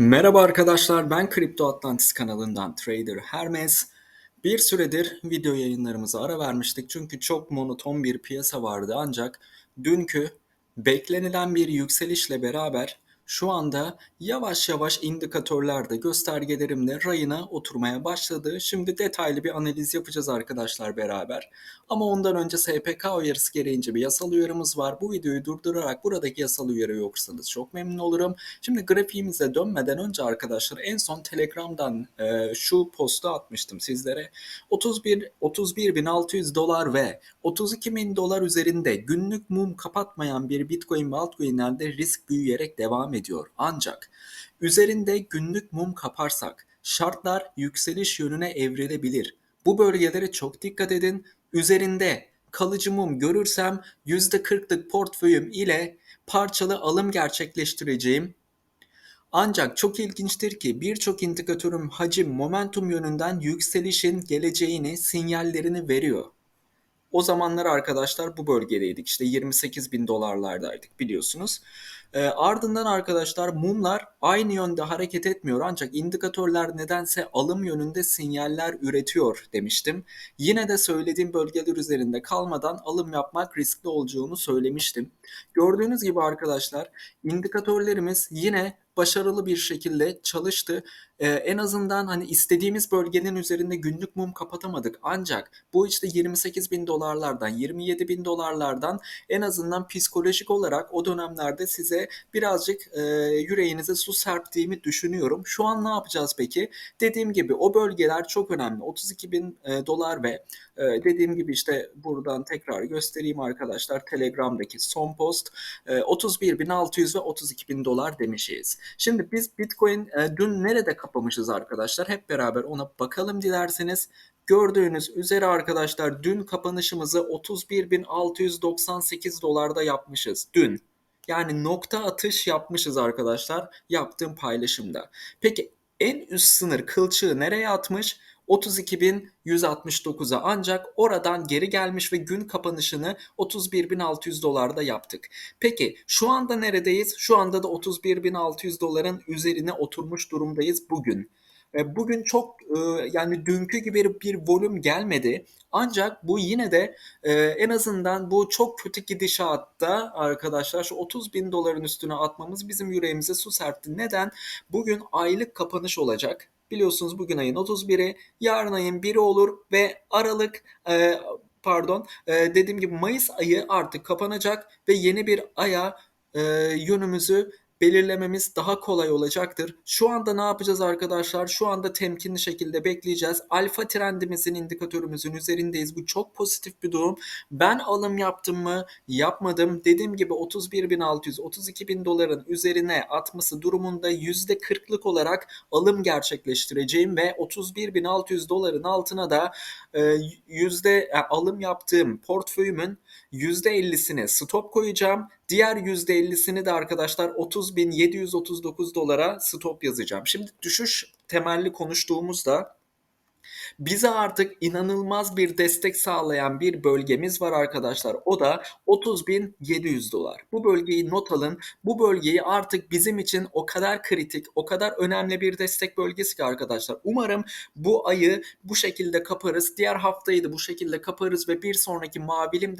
Merhaba arkadaşlar, ben Kripto Atlantis kanalından Trader Hermes. Bir süredir video yayınlarımıza ara vermiştik çünkü çok monoton bir piyasa vardı ancak dünkü beklenilen bir yükselişle beraber şu anda yavaş yavaş indikatörlerde göstergelerimle rayına oturmaya başladı. Şimdi detaylı bir analiz yapacağız arkadaşlar beraber. Ama ondan önce SPK uyarısı gereğince bir yasal uyarımız var. Bu videoyu durdurarak buradaki yasal uyarıyı okursanız çok memnun olurum. Şimdi grafiğimize dönmeden önce arkadaşlar en son Telegram'dan e, şu postu atmıştım sizlere. 31 31.600 dolar ve 32.000 dolar üzerinde günlük mum kapatmayan bir Bitcoin ve altcoin'lerde risk büyüyerek devam ediyor. Ancak üzerinde günlük mum kaparsak şartlar yükseliş yönüne evrilebilir. Bu bölgelere çok dikkat edin. Üzerinde kalıcı mum görürsem %40'lık portföyüm ile parçalı alım gerçekleştireceğim. Ancak çok ilginçtir ki birçok indikatörüm hacim, momentum yönünden yükselişin geleceğini, sinyallerini veriyor. O zamanlar arkadaşlar bu bölgedeydik. İşte 28 bin dolarlardaydık biliyorsunuz. E, ardından arkadaşlar mumlar aynı yönde hareket etmiyor ancak indikatörler nedense alım yönünde sinyaller üretiyor demiştim. Yine de söylediğim bölgeler üzerinde kalmadan alım yapmak riskli olacağını söylemiştim. Gördüğünüz gibi arkadaşlar indikatörlerimiz yine başarılı bir şekilde çalıştı. Ee, en azından hani istediğimiz bölgenin üzerinde günlük mum kapatamadık. Ancak bu işte 28 bin dolarlardan 27 bin dolarlardan en azından psikolojik olarak o dönemlerde size birazcık e, yüreğinize su serptiğimi düşünüyorum. Şu an ne yapacağız peki? Dediğim gibi o bölgeler çok önemli. 32 bin e, dolar ve e, dediğim gibi işte buradan tekrar göstereyim arkadaşlar. Telegram'daki son post e, 31.600 ve 32.000 dolar demişiz. Şimdi biz Bitcoin e, dün nerede kapamışız arkadaşlar? Hep beraber ona bakalım dilerseniz. Gördüğünüz üzere arkadaşlar dün kapanışımızı 31.698 dolarda yapmışız. Dün. Yani nokta atış yapmışız arkadaşlar yaptığım paylaşımda. Peki en üst sınır kılçığı nereye atmış? 32.169'a ancak oradan geri gelmiş ve gün kapanışını 31.600 dolarda yaptık. Peki şu anda neredeyiz? Şu anda da 31.600 doların üzerine oturmuş durumdayız bugün. E, bugün çok e, yani dünkü gibi bir volüm gelmedi. Ancak bu yine de e, en azından bu çok kötü gidişatta arkadaşlar şu 30 bin doların üstüne atmamız bizim yüreğimize su serpti. Neden? Bugün aylık kapanış olacak. Biliyorsunuz bugün ayın 31'i, yarın ayın 1'i olur ve Aralık e, pardon e, dediğim gibi Mayıs ayı artık kapanacak ve yeni bir aya e, yönümüzü belirlememiz daha kolay olacaktır. Şu anda ne yapacağız arkadaşlar? Şu anda temkinli şekilde bekleyeceğiz. Alfa trendimizin indikatörümüzün üzerindeyiz. Bu çok pozitif bir durum. Ben alım yaptım mı? Yapmadım. Dediğim gibi 31.600 32.000 doların üzerine atması durumunda %40'lık olarak alım gerçekleştireceğim ve 31.600 doların altına da e, yüzde alım yaptığım portföyümün %50'sine stop koyacağım. Diğer %50'sini de arkadaşlar 30.739 dolara stop yazacağım. Şimdi düşüş temelli konuştuğumuzda bize artık inanılmaz bir destek sağlayan bir bölgemiz var arkadaşlar. O da 30.700 dolar. Bu bölgeyi not alın. Bu bölgeyi artık bizim için o kadar kritik, o kadar önemli bir destek bölgesi ki arkadaşlar. Umarım bu ayı bu şekilde kaparız. Diğer haftayı da bu şekilde kaparız ve bir sonraki mavilim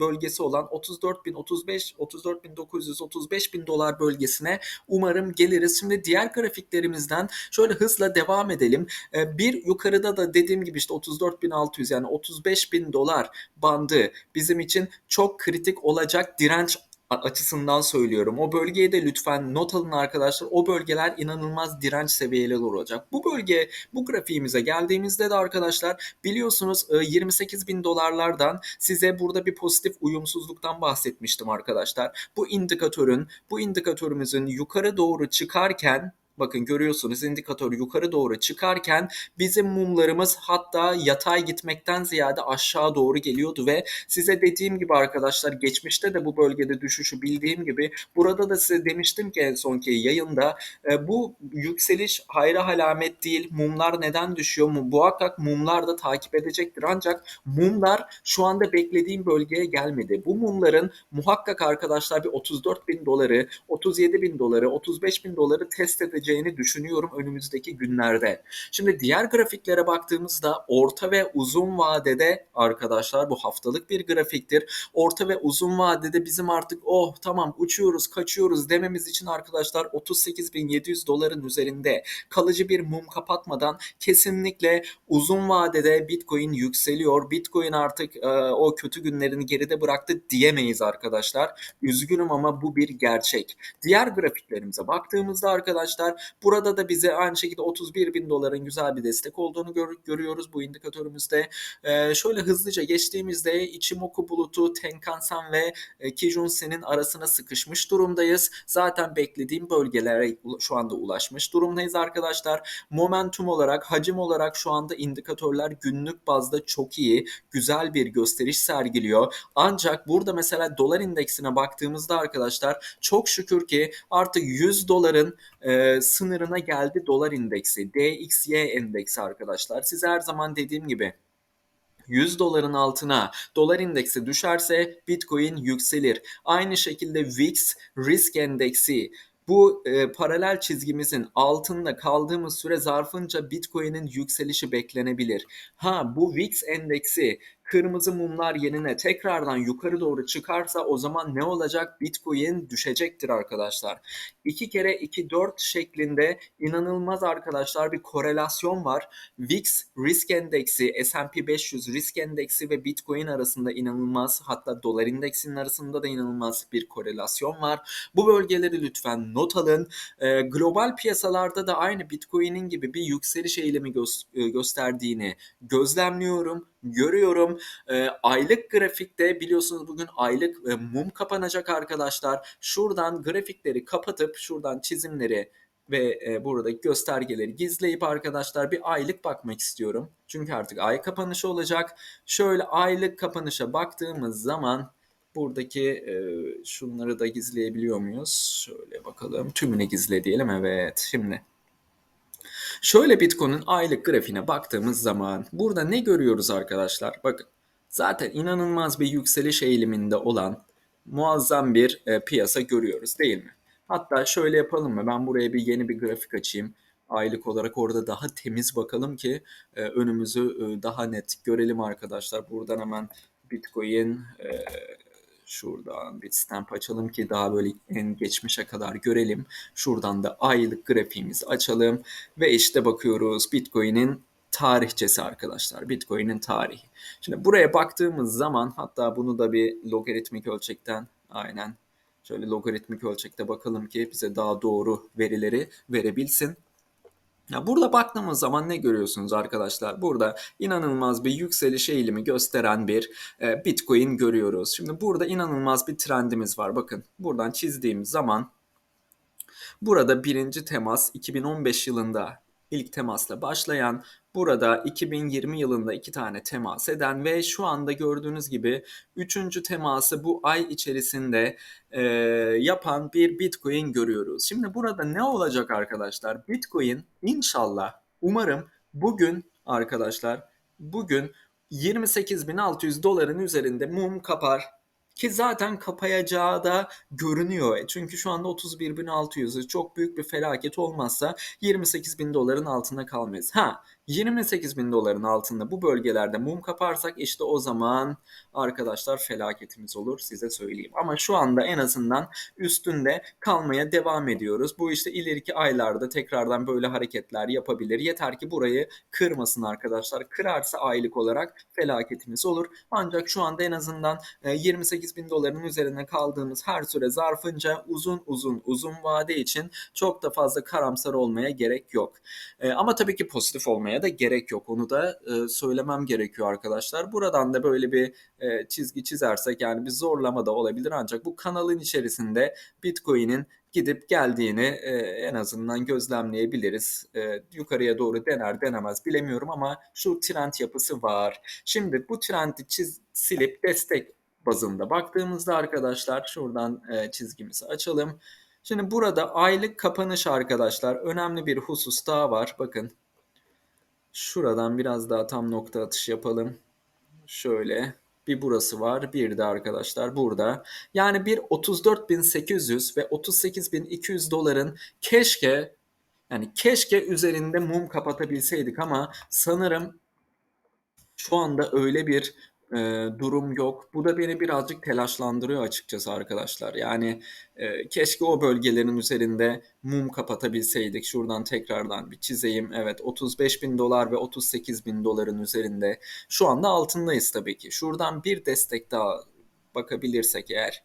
bölgesi olan 34.000, 35, 34.900, 35.000 dolar bölgesine umarım geliriz. Şimdi diğer grafiklerimizden şöyle hızla devam edelim. Ee, bir yukarıda da dediğim gibi işte 34.600 yani 35.000 dolar bandı bizim için çok kritik olacak direnç açısından söylüyorum. O bölgeye de lütfen not alın arkadaşlar. O bölgeler inanılmaz direnç seviyeleri olacak. Bu bölge, bu grafiğimize geldiğimizde de arkadaşlar biliyorsunuz 28 e, bin dolarlardan size burada bir pozitif uyumsuzluktan bahsetmiştim arkadaşlar. Bu indikatörün, bu indikatörümüzün yukarı doğru çıkarken Bakın görüyorsunuz indikatör yukarı doğru çıkarken bizim mumlarımız hatta yatay gitmekten ziyade aşağı doğru geliyordu ve size dediğim gibi arkadaşlar geçmişte de bu bölgede düşüşü bildiğim gibi burada da size demiştim ki en sonki yayında e, bu yükseliş hayra alamet değil. Mumlar neden düşüyor? mu? Muhakkak mumlar da takip edecektir ancak mumlar şu anda beklediğim bölgeye gelmedi. Bu mumların muhakkak arkadaşlar bir 34 bin doları, 37 bin doları, 35 bin doları test edecek edeceğini düşünüyorum önümüzdeki günlerde. Şimdi diğer grafiklere baktığımızda orta ve uzun vadede arkadaşlar bu haftalık bir grafiktir. Orta ve uzun vadede bizim artık oh tamam uçuyoruz kaçıyoruz dememiz için arkadaşlar 38.700 doların üzerinde kalıcı bir mum kapatmadan kesinlikle uzun vadede Bitcoin yükseliyor. Bitcoin artık e, o kötü günlerini geride bıraktı diyemeyiz arkadaşlar. Üzgünüm ama bu bir gerçek. Diğer grafiklerimize baktığımızda arkadaşlar burada da bize aynı şekilde 31 bin doların güzel bir destek olduğunu gör, görüyoruz bu indikatörümüzde. E, şöyle hızlıca geçtiğimizde Ichimoku bulutu Tenkan-sen ve e, Kijun-sen'in arasına sıkışmış durumdayız. Zaten beklediğim bölgelere şu anda ulaşmış durumdayız arkadaşlar. Momentum olarak, hacim olarak şu anda indikatörler günlük bazda çok iyi, güzel bir gösteriş sergiliyor. Ancak burada mesela dolar indeksine baktığımızda arkadaşlar çok şükür ki artık 100 doların e, sınırına geldi dolar indeksi. DXY endeksi arkadaşlar. Size her zaman dediğim gibi 100 doların altına dolar indeksi düşerse Bitcoin yükselir. Aynı şekilde VIX risk endeksi bu e, paralel çizgimizin altında kaldığımız süre zarfınca Bitcoin'in yükselişi beklenebilir. Ha bu VIX endeksi kırmızı mumlar yerine tekrardan yukarı doğru çıkarsa o zaman ne olacak? Bitcoin düşecektir arkadaşlar. 2 kere 2 4 şeklinde inanılmaz arkadaşlar bir korelasyon var. VIX risk endeksi, S&P 500 risk endeksi ve Bitcoin arasında inanılmaz hatta dolar indeksinin arasında da inanılmaz bir korelasyon var. Bu bölgeleri lütfen not alın. E, global piyasalarda da aynı Bitcoin'in gibi bir yükseliş eğilimi gö- e, gösterdiğini gözlemliyorum görüyorum. E, aylık grafikte biliyorsunuz bugün aylık e, mum kapanacak arkadaşlar. Şuradan grafikleri kapatıp şuradan çizimleri ve e, buradaki göstergeleri gizleyip arkadaşlar bir aylık bakmak istiyorum. Çünkü artık ay kapanışı olacak. Şöyle aylık kapanışa baktığımız zaman buradaki e, şunları da gizleyebiliyor muyuz? Şöyle bakalım. Tümünü gizle diyelim. Evet. Şimdi Şöyle Bitcoin'in aylık grafiğine baktığımız zaman burada ne görüyoruz arkadaşlar? Bakın zaten inanılmaz bir yükseliş eğiliminde olan muazzam bir e, piyasa görüyoruz değil mi? Hatta şöyle yapalım mı? Ben buraya bir yeni bir grafik açayım. Aylık olarak orada daha temiz bakalım ki e, önümüzü e, daha net görelim arkadaşlar. Buradan hemen Bitcoin e, Şuradan bir stamp açalım ki daha böyle en geçmişe kadar görelim. Şuradan da aylık grafiğimizi açalım. Ve işte bakıyoruz Bitcoin'in tarihçesi arkadaşlar. Bitcoin'in tarihi. Şimdi buraya baktığımız zaman hatta bunu da bir logaritmik ölçekten aynen şöyle logaritmik ölçekte bakalım ki bize daha doğru verileri verebilsin. Ya burada baktığımız zaman ne görüyorsunuz arkadaşlar? Burada inanılmaz bir yükseliş eğilimi gösteren bir e, Bitcoin görüyoruz. Şimdi burada inanılmaz bir trendimiz var. Bakın buradan çizdiğimiz zaman burada birinci temas 2015 yılında ilk temasla başlayan Burada 2020 yılında iki tane temas eden ve şu anda gördüğünüz gibi üçüncü teması bu ay içerisinde e, yapan bir Bitcoin görüyoruz. Şimdi burada ne olacak arkadaşlar? Bitcoin inşallah umarım bugün arkadaşlar bugün 28.600 doların üzerinde mum kapar ki zaten kapayacağı da görünüyor. E, çünkü şu anda 31.600'ü çok büyük bir felaket olmazsa 28.000 doların altında kalmayız. Ha 28 bin doların altında bu bölgelerde mum kaparsak işte o zaman arkadaşlar felaketimiz olur size söyleyeyim. Ama şu anda en azından üstünde kalmaya devam ediyoruz. Bu işte ileriki aylarda tekrardan böyle hareketler yapabilir. Yeter ki burayı kırmasın arkadaşlar. Kırarsa aylık olarak felaketimiz olur. Ancak şu anda en azından 28 e, bin doların üzerine kaldığımız her süre zarfınca uzun uzun uzun vade için çok da fazla karamsar olmaya gerek yok. E, ama tabii ki pozitif olmaya yapmaya da gerek yok. Onu da e, söylemem gerekiyor arkadaşlar. Buradan da böyle bir e, çizgi çizersek yani bir zorlama da olabilir ancak bu kanalın içerisinde Bitcoin'in gidip geldiğini e, en azından gözlemleyebiliriz. E, yukarıya doğru dener denemez bilemiyorum ama şu trend yapısı var. Şimdi bu trendi çiz, silip destek bazında baktığımızda arkadaşlar şuradan e, çizgimizi açalım. Şimdi burada aylık kapanış arkadaşlar önemli bir husus daha var. Bakın Şuradan biraz daha tam nokta atış yapalım. Şöyle bir burası var. Bir de arkadaşlar burada. Yani bir 34.800 ve 38.200 doların keşke Yani keşke üzerinde mum kapatabilseydik ama sanırım şu anda öyle bir e, durum yok. Bu da beni birazcık telaşlandırıyor açıkçası arkadaşlar. Yani e, keşke o bölgelerin üzerinde mum kapatabilseydik. Şuradan tekrardan bir çizeyim. Evet 35 bin dolar ve 38 bin doların üzerinde. Şu anda altındayız tabii ki. Şuradan bir destek daha bakabilirsek eğer.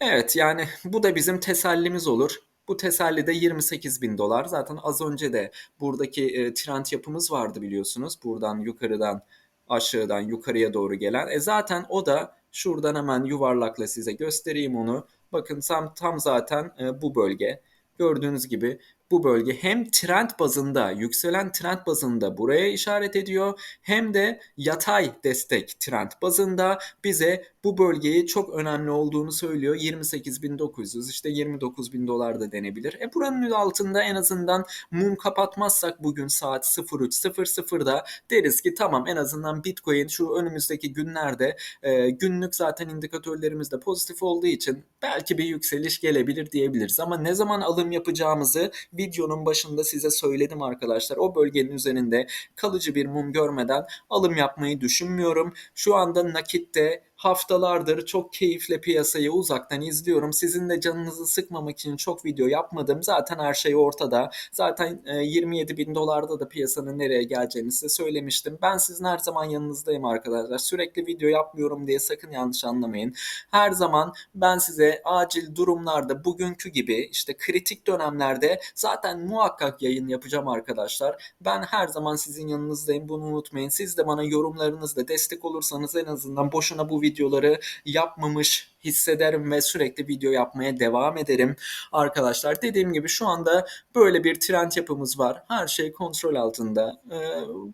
Evet yani bu da bizim tesellimiz olur. Bu teselli de 28 bin dolar. Zaten az önce de buradaki e, trend yapımız vardı biliyorsunuz. Buradan yukarıdan aşağıdan yukarıya doğru gelen. E zaten o da şuradan hemen yuvarlakla size göstereyim onu. Bakın tam, tam zaten e, bu bölge. Gördüğünüz gibi bu bölge hem trend bazında, yükselen trend bazında buraya işaret ediyor hem de yatay destek trend bazında bize bu bölgeyi çok önemli olduğunu söylüyor. 28.900 işte 29.000 dolar da denebilir. E buranın altında en azından mum kapatmazsak bugün saat 03.00'da deriz ki tamam en azından Bitcoin şu önümüzdeki günlerde e, günlük zaten indikatörlerimiz de pozitif olduğu için belki bir yükseliş gelebilir diyebiliriz. Ama ne zaman alım yapacağımızı videonun başında size söyledim arkadaşlar. O bölgenin üzerinde kalıcı bir mum görmeden alım yapmayı düşünmüyorum. Şu anda nakitte haftalardır çok keyifle piyasayı uzaktan izliyorum. Sizin de canınızı sıkmamak için çok video yapmadım. Zaten her şey ortada. Zaten 27 e, bin dolarda da piyasanın nereye geleceğini size söylemiştim. Ben sizin her zaman yanınızdayım arkadaşlar. Sürekli video yapmıyorum diye sakın yanlış anlamayın. Her zaman ben size acil durumlarda bugünkü gibi işte kritik dönemlerde zaten muhakkak yayın yapacağım arkadaşlar. Ben her zaman sizin yanınızdayım. Bunu unutmayın. Siz de bana yorumlarınızla destek olursanız en azından boşuna bu videoları yapmamış hissederim ve sürekli video yapmaya devam ederim arkadaşlar. Dediğim gibi şu anda böyle bir trend yapımız var. Her şey kontrol altında. Ee,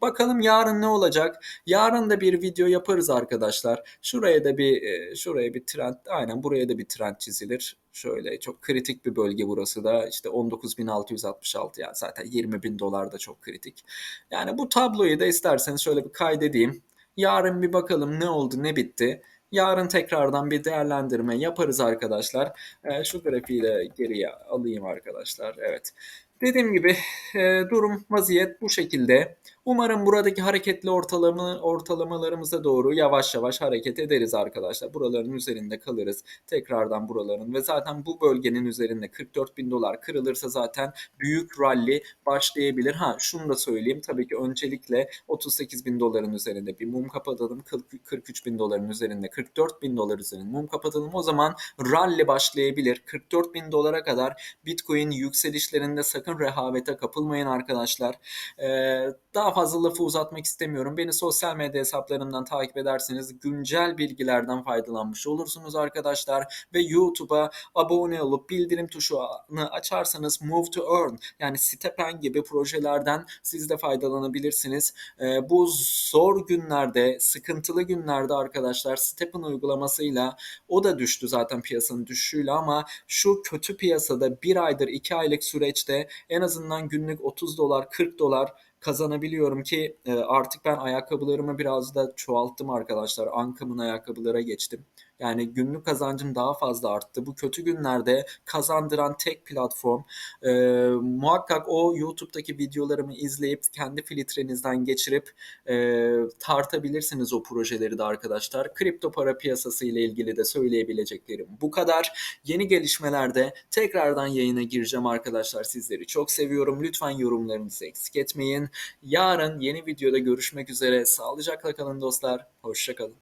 bakalım yarın ne olacak? Yarın da bir video yaparız arkadaşlar. Şuraya da bir e, şuraya bir trend aynen buraya da bir trend çizilir. Şöyle çok kritik bir bölge burası da işte 19.666 yani zaten 20 bin dolar da çok kritik. Yani bu tabloyu da isterseniz şöyle bir kaydedeyim. Yarın bir bakalım ne oldu ne bitti. Yarın tekrardan bir değerlendirme yaparız arkadaşlar. E, şu grafiği de geriye alayım arkadaşlar. Evet. Dediğim gibi e, durum vaziyet bu şekilde. Umarım buradaki hareketli ortalama ortalamalarımıza doğru yavaş yavaş hareket ederiz arkadaşlar. Buraların üzerinde kalırız. Tekrardan buraların ve zaten bu bölgenin üzerinde 44 bin dolar kırılırsa zaten büyük rally başlayabilir. Ha şunu da söyleyeyim. Tabii ki öncelikle 38 bin doların üzerinde bir mum kapatalım. 43 bin doların üzerinde 44 bin dolar üzerinde mum kapatalım. O zaman rally başlayabilir. 44 bin dolara kadar Bitcoin yükselişlerinde sakın rehavete kapılmayın arkadaşlar. Ee, daha fazla lafı uzatmak istemiyorum. Beni sosyal medya hesaplarımdan takip ederseniz güncel bilgilerden faydalanmış olursunuz arkadaşlar. Ve YouTube'a abone olup bildirim tuşunu açarsanız Move to Earn yani Stepn gibi projelerden siz de faydalanabilirsiniz. Ee, bu zor günlerde, sıkıntılı günlerde arkadaşlar Stepn uygulamasıyla o da düştü zaten piyasanın düşüşüyle ama şu kötü piyasada bir aydır iki aylık süreçte en azından günlük 30 dolar 40 dolar kazanabiliyorum ki e, artık ben ayakkabılarımı biraz da çoğalttım arkadaşlar. Ankam'ın ayakkabılara geçtim. Yani günlük kazancım daha fazla arttı. Bu kötü günlerde kazandıran tek platform. E, muhakkak o YouTube'daki videolarımı izleyip kendi filtrenizden geçirip e, tartabilirsiniz o projeleri de arkadaşlar. Kripto para piyasası ile ilgili de söyleyebileceklerim bu kadar. Yeni gelişmelerde tekrardan yayına gireceğim arkadaşlar. Sizleri çok seviyorum. Lütfen yorumlarınızı eksik etmeyin. Yarın yeni videoda görüşmek üzere. Sağlıcakla kalın dostlar. Hoşçakalın.